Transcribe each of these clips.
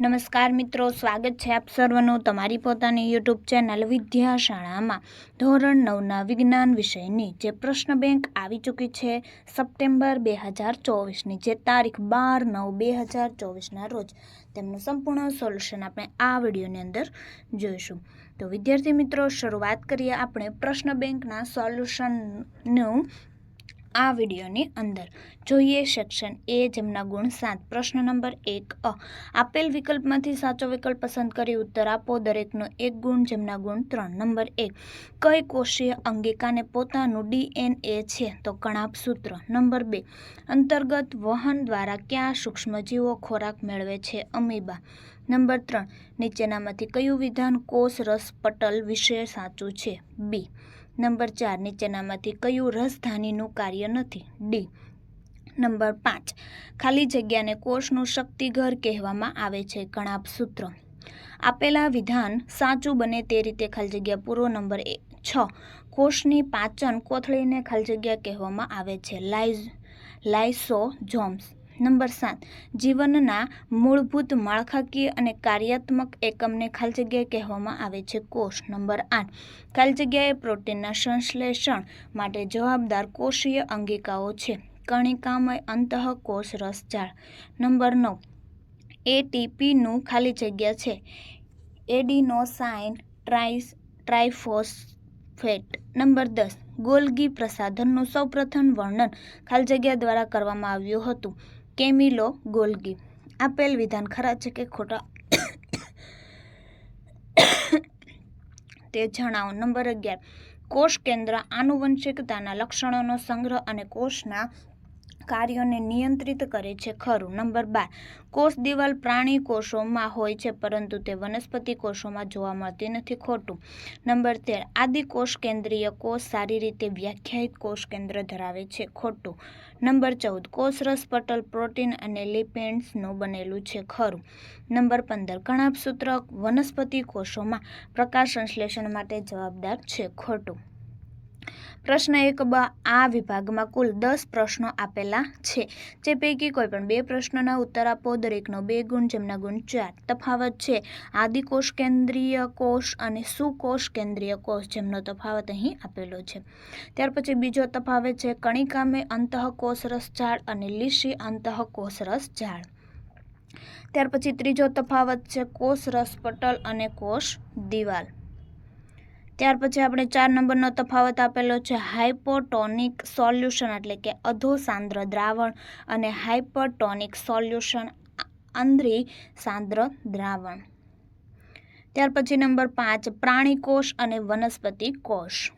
નમસ્કાર મિત્રો, સ્વાગત છે આપ સર્વનું તમારી પોતાની યુટ્યુબ ચેનલ વિદ્યાશાળામાં. ધોરણ નવના વિજ્ઞાન વિષયની જે પ્રશ્ન બેંક આવી ચૂકી છે સપ્ટેમ્બર બે હજાર ચોવીસની, જે તારીખ બાર નવ બે હજાર ચોવીસના રોજ. તેમનું સંપૂર્ણ સોલ્યુશન આપણે આ વિડીયોની અંદર જોઈશું. તો વિદ્યાર્થી મિત્રો, શરૂઆત કરીએ આપણે પ્રશ્ન બેંકના સોલ્યુશનનું. આ વિડીયોની અંદર જોઈએ સેક્શન એ જેમના ગુણ સાત. પ્રશ્ન નંબર એક, અ. આપેલ વિકલ્પમાંથી સાચો વિકલ્પ પસંદ કરી ઉત્તર આપો. દરેકનો એક ગુણ જેમના ગુણ ત્રણ. નંબર એક, કઈ કોષીય અંગિકાને પોતાનું ડીએનએ છે? તો કણાપ સૂત્ર. નંબર બે, અંતર્ગત વહન દ્વારા કયા સૂક્ષ્મજીવો ખોરાક મેળવે છે? અમીબા. નંબર ત્રણ, નીચેનામાંથી કયું વિધાન કોષ રસ પટલ વિશે સાચું છે? બી નંબર ચાર નીચેનામાંથી કયું રસધાનીનું કાર્ય નથી? ડી. નંબર પાંચ. ખાલી જગ્યાને કોષનું શક્તિઘર કહેવામાં આવે છે કણાપ સૂત્ર. આપેલા વિધાન સાચું બને તે રીતે ખાલી જગ્યા પૂરો નંબર છ. કોષની પાચન કોથળીને ખાલી જગ્યા કહેવામાં આવે છે, લાઇઝ લાઇસોઝોમ્સ નંબર સાત. જીવનના મૂળભૂત માળખાકીય અને કાર્યાત્મક એકમને ખાલી જગ્યાએ કહેવામાં આવે છે કોષ. નંબર આઠ. ખાલી જગ્યાએ પ્રોટીનના સંશ્લેષણ માટે જવાબદાર કોષીય અંગિકાઓ છે. કણિકામય અંતઃકોષ રસજાળ. નંબર નવ. એટીપીનું ખાલી જગ્યા છે. Adenosine tri triphosphate. નંબર દસ. ગોલગી પ્રસાધનનું સૌપ્રથમ વર્ણન ખાલી જગ્યા દ્વારા કરવામાં આવ્યું હતું. Camillo Golgi. આપેલ વિધાન ખરા છે કે ખોટા? તે જણાવો. નંબર અગિયાર. કોષ કેન્દ્ર આનુવંશિકતાના લક્ષણોનો સંગ્રહ અને કોષના કાર્યોને નિયંત્રિત કરે છે. ખરું. નંબર બાર. કોષ દિવાલ પ્રાણી કોષોમાં હોય છે, પરંતુ તે વનસ્પતિ કોષોમાં જોવા મળતી નથી. ખોટું. નંબર તેર. આદિ કોષ કેન્દ્રીય કોષ સારી રીતે વ્યાખ્યાયિત કોષ કેન્દ્ર ધરાવે છે. ખોટું. નંબર ચૌદ. કોષરસ પટલ પ્રોટીન અને લિપેન્ડ્સનું બનેલું છે. ખરું. નંબર પંદર. કણાપ સૂત્ર વનસ્પતિ કોષોમાં પ્રકાશ સંશ્લેષણ માટે જવાબદાર છે. ખોટું. પ્રશ્ન એક બ, આ વિભાગમાં કુલ દસ પ્રશ્નો આપેલા છે. જે પૈકી કોઈ પણ બે પ્રશ્નોના ઉત્તર આપો. દરેકનો બે ગુણ, જેમના ગુણ ચાર તફાવત છે. આદિકોષ કેન્દ્રીય કોષ અને સુકોષ કેન્દ્રીય કોષ જેમનો તફાવત અહીં આપેલો છે. ત્યાર પછી બીજો તફાવત છે, કણિકામે અંતઃકોષ રસ ઝાડ અને લીસી અંતઃકોષ રસ ઝાડ ત્યાર પછી ત્રીજો તફાવત છે, કોષ રસ પટલ અને કોષ દિવાલ. ત્યાર પછી આપણે ચાર નંબરનો તફાવત આપેલો છે. હાઇપોટોનિક સોલ્યુશન એટલે કે અધોસાંદ્ર દ્રાવણ અને હાઇપરટોનિક સોલ્યુશન આંદ્રી સાંદ્ર દ્રાવણ. ત્યાર પછી નંબર પાંચ પ્રાણી કોષ અને વનસ્પતિ કોષ.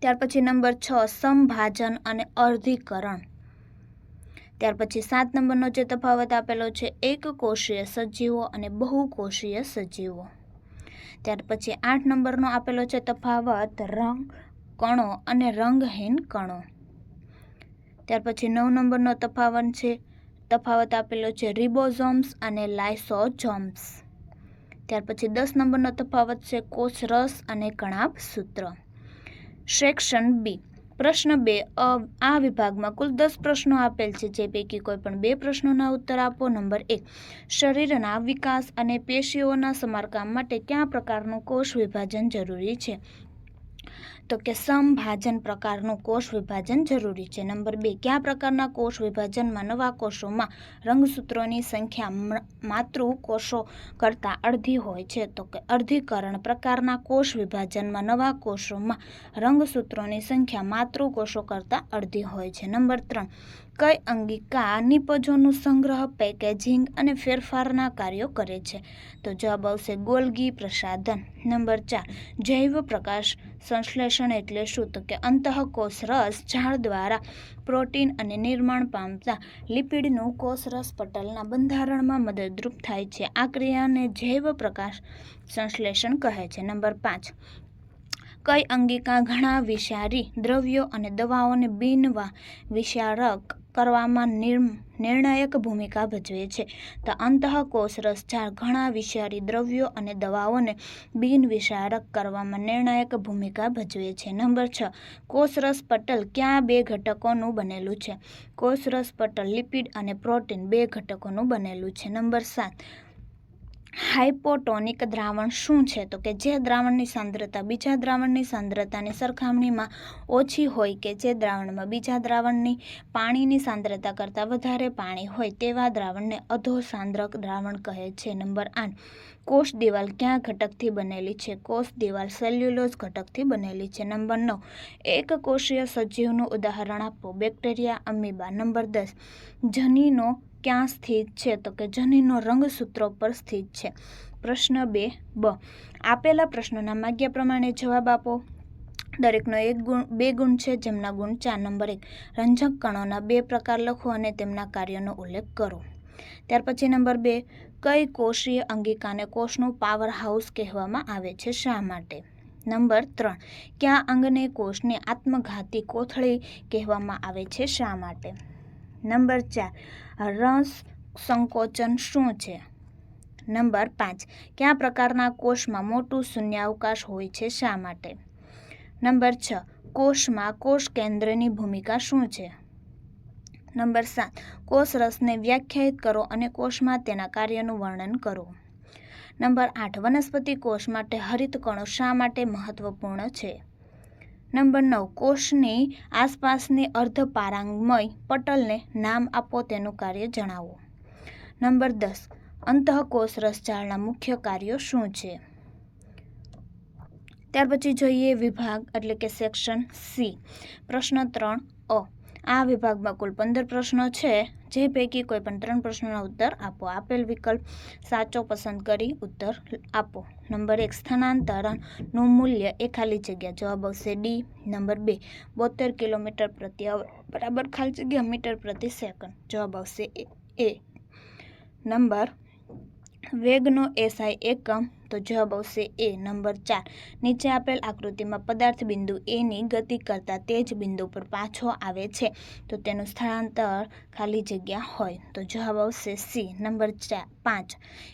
ત્યાર પછી નંબર છ, સંભાજન અને અર્ધીકરણ. ત્યાર પછી સાત નંબરનો જે તફાવત આપેલો છે, એક કોષીય સજીવો અને બહુકોષીય સજીવો. ત્યાર પછી આઠ નંબરનો આપેલો છે તફાવત, રંગ, કણો અને રંગહીન કણો. ત્યાર પછી નવ નંબરનો તફાવત છે, તફાવત આપેલો છે રિબોઝોમ્સ અને લાઇસોઝોમ્સ ત્યાર પછી દસ નંબરનો તફાવત છે કોષરસ અને કણાપ સૂત્ર. Section B. પ્રશ્ન બે. આ વિભાગમાં કુલ દસ પ્રશ્નો આપેલ છે, જે પૈકી કોઈ પણ બે પ્રશ્નોના ઉત્તર આપો. નંબર એક, શરીરના વિકાસ અને પેશીઓના સમારકામ માટે કયા પ્રકારનું કોષ વિભાજન જરૂરી છે? તો કે સમભાજન પ્રકારનું કોષ વિભાજન જરૂરી છે. નંબર બે, કયા પ્રકારના કોષ વિભાજનમાં નવા કોષોમાં રંગસૂત્રોની સંખ્યા માતૃ કોષો કરતાં અડધી હોય છે? તો કે અર્ધીકરણ પ્રકારના કોષ વિભાજનમાં નવા કોષોમાં રંગસૂત્રોની સંખ્યા માતૃ કોષો કરતાં અડધી હોય છે. નંબર ત્રણ કઈ અંગિકા નિપજોનું સંગ્રહ, પેકેજિંગ અને ફેરફારના કાર્યો કરે છે? તો જવાબ આવશે ગોલગી પ્રસાધન. નંબર ચાર, જૈવ પ્રકાશ સંશ્લેષણ એટલે શું? તો કે અંતઃકોષ રસ ઝાડ દ્વારા પ્રોટીન અને નિર્માણ પામતા લિપિડનું કોષરસ પટલના બંધારણમાં મદદરૂપ થાય છે. આ ક્રિયાને જૈવ પ્રકાશ સંશ્લેષણ કહે છે. નંબર પાંચ, કઈ અંગિકા ઘણા વિષારી દ્રવ્યો અને દવાઓને બિનવા વિષારક કરવામાં નિર્મ- નિર્ણાયક ભૂમિકા ભજવે છે. ધ અંતઃકોષ રસ ઝાડ ઘણા વિષારી દ્રવ્યો અને દવાઓને બિનવિષારક કરવામાં નિર્ણાયક ભૂમિકા ભજવે છે. નંબર છ, કોષરસ પટલ ક્યાં બે ઘટકોનું બનેલું છે? કોષરસ પટલ લિપિડ અને પ્રોટીન બે ઘટકોનું બનેલું છે. નંબર સાત હાઇપોટોનિક દ્રાવણ શું છે? તો કે જે દ્રાવણની સાંદ્રતા બીજા દ્રાવણની સાંદ્રતાની સરખામણીમાં ઓછી હોય કે જે દ્રાવણમાં બીજા દ્રાવણની પાણીની સાંદ્રતા કરતાં વધારે પાણી હોય તેવા દ્રાવણને અધોસાંદ્રક દ્રાવણ કહે છે. નંબર આઠ. કોષ દિવાલ ક્યાં ઘટકથી બનેલી છે? કોષ દિવાલ સેલ્યુલોઝ ઘટકથી બનેલી છે. નંબર નવ. એક કોષીય સજીવનું ઉદાહરણ આપો. Bacteria, amoeba. નંબર દસ. જનીનો ક્યાં સ્થિત છે? તો કે જનીનો રંગસૂત્રો પર સ્થિત છે. પ્રશ્ન બે, બ. આપેલા પ્રશ્નોના માગ્યા પ્રમાણે જવાબ આપો. દરેકનો એક ગુણ, બે ગુણ છે, જેમના ગુણ ચાર નંબર એક. રંજક કણોના બે પ્રકાર લખો અને તેમના કાર્યનો ઉલ્લેખ કરો. ત્યાર પછી નંબર બે, કઈ કોષીય અંગિકાને કોષનું પાવર હાઉસ કહેવામાં આવે છે? શા માટે? નંબર ત્રણ, કયા અંગને કોષની આત્મઘાતી કોથળી કહેવામાં આવે છે? શા માટે? નંબર ચાર, રસ સંકોચન શું છે? નંબર પાંચ, કયા પ્રકારના કોષમાં મોટું શૂન્યાવકાશ હોય છે, શા માટે? નંબર છ, કોષમાં કોષ કેન્દ્રની ભૂમિકા શું છે? નંબર સાત, કોષ રસને વ્યાખ્યાયિત કરો અને કોષમાં તેના કાર્યનું વર્ણન કરો. નંબર આઠ, વનસ્પતિ કોષ માટે હરિત કણો શા માટે મહત્વપૂર્ણ છે? નંબર નવ, કોષની આસપાસની અર્ધપારાંગમય પટલને નામ આપો, તેનું કાર્ય જણાવો. નંબર દસ, અંતઃકોષ રસજાળના મુખ્ય કાર્યો શું છે? ત્યાર પછી જોઈએ વિભાગ, એટલે કે સેક્શન સી. પ્રશ્ન ત્રણ, અ. આ વિભાગમાં કુલ પંદર પ્રશ્નો છે, જે પૈકી કોઈ પણ ત્રણ પ્રશ્નોના ઉત્તર આપો. આપેલ વિકલ્પ સાચો, પસંદ કરી ઉત્તર આપો. નંબર એક, સ્થાનાંતરણનું મૂલ્ય એ ખાલી જગ્યા. જવાબ આવશે ડી નંબર બે, બોતેર કિલોમીટર પ્રતિ અવર બરાબર ખાલી જગ્યા, મીટર પ્રતિ સેકન્ડ. જવાબ આવશે એ. નંબર વેગનો એસઆઈ એકમ તો જવાબ આવશે એ, નંબર ચાર. નીચે આપેલ આકૃતિમાં પદાર્થ બિંદુ એની ગતિ કરતાં તે જ બિંદુ પર પાછો આવે છે, તો તેનું સ્થળાંતર ખાલી જગ્યા હોય, તો જવાબ આવશે સી નંબર ચાર પાંચ.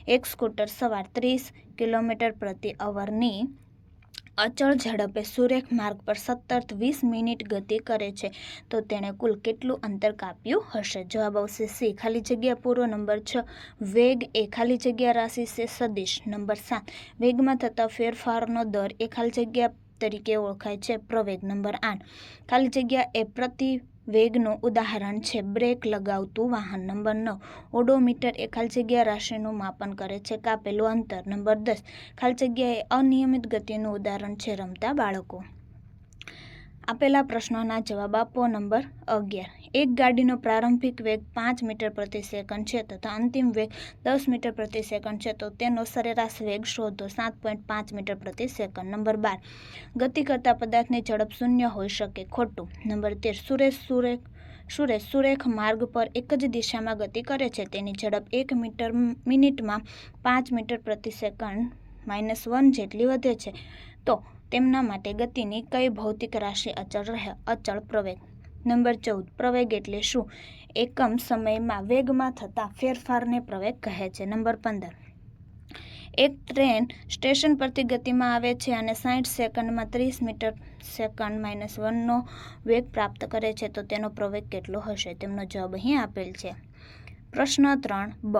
એક સ્કૂટર સવાર ત્રીસ કિલોમીટર પ્રતિ અવરની અચળ ઝડપે સુરેખ માર્ગ પર સતત વીસ મિનિટ ગતિ કરે છે. તો તેણે કુલ કેટલું અંતર કાપ્યું હશે? જવાબ આવશે સી. ખાલી જગ્યા પૂરો. નંબર છ. વેગ એ ખાલી જગ્યા રાશિ છે. સદિશ. નંબર સાત. વેગમાં થતા ફેરફારનો દર એ ખાલી જગ્યા તરીકે ઓળખાય છે. પ્રવેગ. નંબર આઠ. ખાલી જગ્યા એ પ્રતિ વેગનું ઉદાહરણ છે. બ્રેક લગાવતું વાહન નંબર નવ. ઓડોમીટર એ ખાલી જગ્યા રાશિનું માપન કરે છે. કાપેલું અંતર નંબર દસ. ખાલી જગ્યાએ અનિયમિત ગતિનું ઉદાહરણ છે રમતા બાળકો. આપેલા પ્રશ્નોના જવાબ આપો નંબર અગિયાર. એક ગાડીનો પ્રારંભિક વેગ પાંચ મીટર પ્રતિ સેકન્ડ છે તથા અંતિમ વેગ દસ મીટર પ્રતિ સેકન્ડ છે તો તેનો સરેરાશ વેગ શોધો સાત પોઈન્ટ પાંચ મીટર પ્રતિ સેકન્ડ. નંબર બાર. ગતિ કરતા પદાર્થની ઝડપ શૂન્ય હોઈ શકે ખોટું. નંબર તેર. સુરેશ સુરેખ સુરેશ સુરેખ માર્ગ પર એક જ દિશામાં ગતિ કરે છે. તેની ઝડપ એક મીટર, મિનિટમાં પાંચ મીટર પ્રતિ સેકન્ડ માઇનસ વન જેટલી વધે છે. તો તેમના માટે ગતિની કઈ ભૌતિક રાશિ અચળ રહે? અચળ પ્રવેગ. નંબર ચૌદ. પ્રવેગ એટલે શું? એકમ સમયમાં વેગમાં થતા ફેરફારને પ્રવેગ કહે છે. નંબર પંદર. એક ટ્રેન સ્ટેશન પરથી ગતિમાં આવે છે અને સાઠ સેકન્ડમાં ત્રીસ મીટર સેકન્ડ માઇનસ વનનો વેગ પ્રાપ્ત કરે છે, તો તેનો પ્રવેગ કેટલો હશે? તેમનો જવાબ અહીં આપેલ છે. પ્રશ્ન ત્રણ. બ.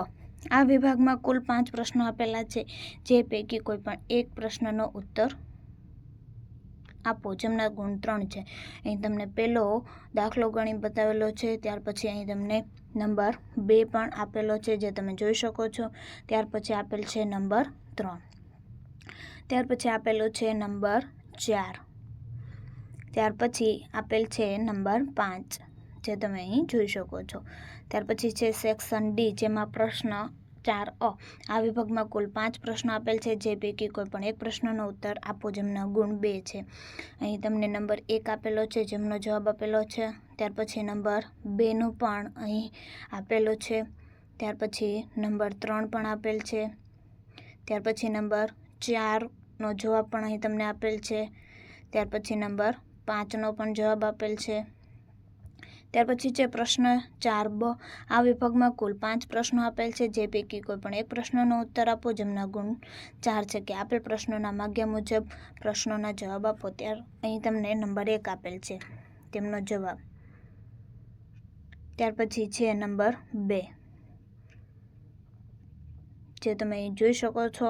આ વિભાગમાં કુલ પાંચ પ્રશ્નો આપેલા છે, જે પૈકી કોઈ પણ એક પ્રશ્નનો ઉત્તર આપો, જેમના ગુણ ત્રણ છે. અહીં તમને પહેલો દાખલો ગણી બતાવેલો છે, ત્યાર પછી અહીં તમને નંબર બે પણ આપેલો છે, જે તમે જોઈ શકો છો. ત્યાર પછી આપેલ છે નંબર ત્રણ. ત્યાર પછી આપેલો છે નંબર ચાર. ત્યાર પછી આપેલ છે નંબર પાંચ, જે તમે અહીં જોઈ શકો છો. ત્યાર પછી છે સેક્શન ડી, જેમાં પ્રશ્ન ચાર અ. આ વિભાગમાં કુલ પાંચ પ્રશ્નો આપેલ છે, જે પૈકી કોઈ પણ એક પ્રશ્નનો ઉત્તર આપો જેમનો ગુણ બે છે. અહીં તમને નંબર એક આપેલો છે, જેમનો જવાબ આપેલો છે. ત્યાર પછી નંબર બેનું પણ અહીં આપેલો છે. ત્યાર પછી નંબર ત્રણ પણ આપેલ છે. ત્યાર પછી નંબર ચારનો જવાબ પણ અહીં તમને આપેલ છે. ત્યાર પછી નંબર પાંચનો પણ જવાબ આપેલ છે. ત્યાર પછી છે પ્રશ્ન ચાર બ, આ વિભાગમાં કુલ પાંચ પ્રશ્નો આપેલ છે. જે પૈકી કોઈ પણ એક પ્રશ્નનો ઉત્તર આપો, જેમના ગુણ ચાર છે કે આપેલ પ્રશ્નોના માગ્યા મુજબ પ્રશ્નોના જવાબ આપો. ત્યાર અહીં તમને નંબર એક આપેલ છે, તેમનો જવાબ. ત્યાર પછી છે નંબર બે. જે તમે અહીં જોઈ શકો છો.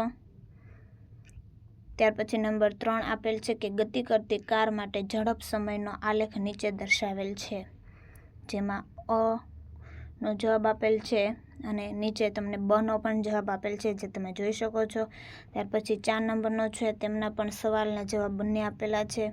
ત્યાર પછી નંબર ત્રણ આપેલ છે કે ગતિ કરતી કાર માટે ઝડપ સમયનો આલેખ નીચે દર્શાવેલ છે. જેમાં અ નો જવાબ આપેલ છે અને નીચે તમને બનો પણ જવાબ આપેલ છે જે તમે જોઈ શકો છો. ત્યાર પછી ચાર નંબરનો છે, તેમના પણ સવાલના જવાબ બંને આપેલા છે.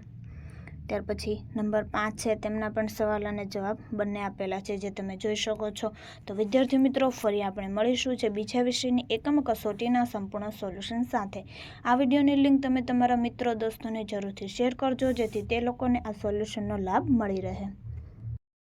ત્યાર પછી નંબર પાંચ છે, તેમના પણ સવાલ અને જવાબ બંને આપેલા છે જે તમે જોઈ શકો છો. તો વિદ્યાર્થી મિત્રો, ફરી આપણે મળીશું છે બીજા વિષયની એકમ કસોટીના સંપૂર્ણ સોલ્યુશન સાથે. આ વિડીયોની લિંક તમે તમારા મિત્રો, દોસ્તોને જરૂરથી શેર કરજો, જેથી તે લોકોને આ સોલ્યુશનનો લાભ મળી રહે.